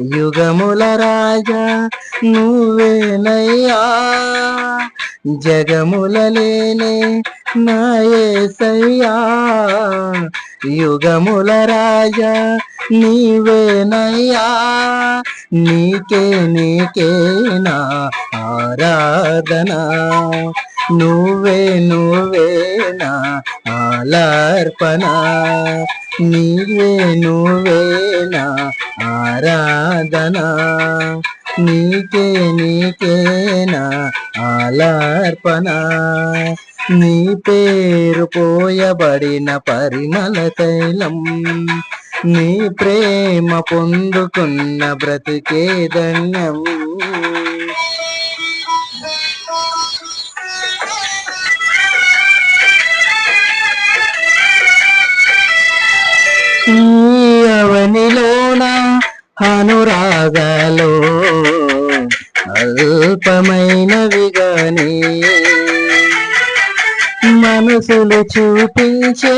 యుగముల రాజా నువ్వేనయ్యా జగములలేనే నాయసయ్యా యుగముల రాజా నీవేనయ్యా నీకే నీకే నా ఆరాధన. నువ్వే నువ్వే నా ఆలార్పణ నీవే నువ్వేనా ఆరాధన. నీకే నీకేనా ఆలార్పణ. నీ పేరు పోయబడిన పరిమళ తైలం. నీ ప్రేమ పొందుకున్న బ్రతికే ధన్యం. అనురాగాలో అల్పమైనవిగాని మనసులు చూపించే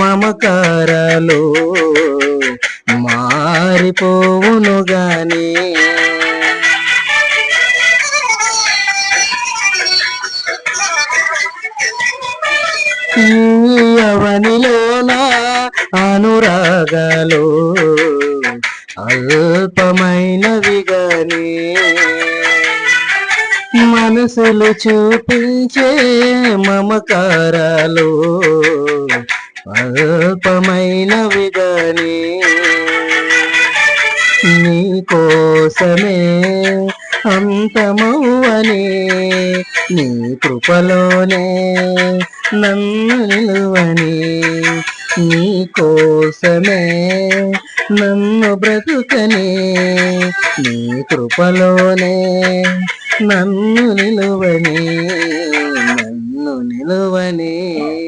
మమకారాలు మారిపోవును గాని ఈ అవనిలోన అనురాగాలు అల్పమైనవి గాని మనసులు చూపించే మమకారాలు అల్పమైనవి గాని నీ కోసమే అంతమౌవని నీ కృపలోనే నన్ను నిలువని నీ కోసమే నన్ను బ్రతుకనే నీ కృపలోనే నన్ను నిలువని నన్ను నిలువనే.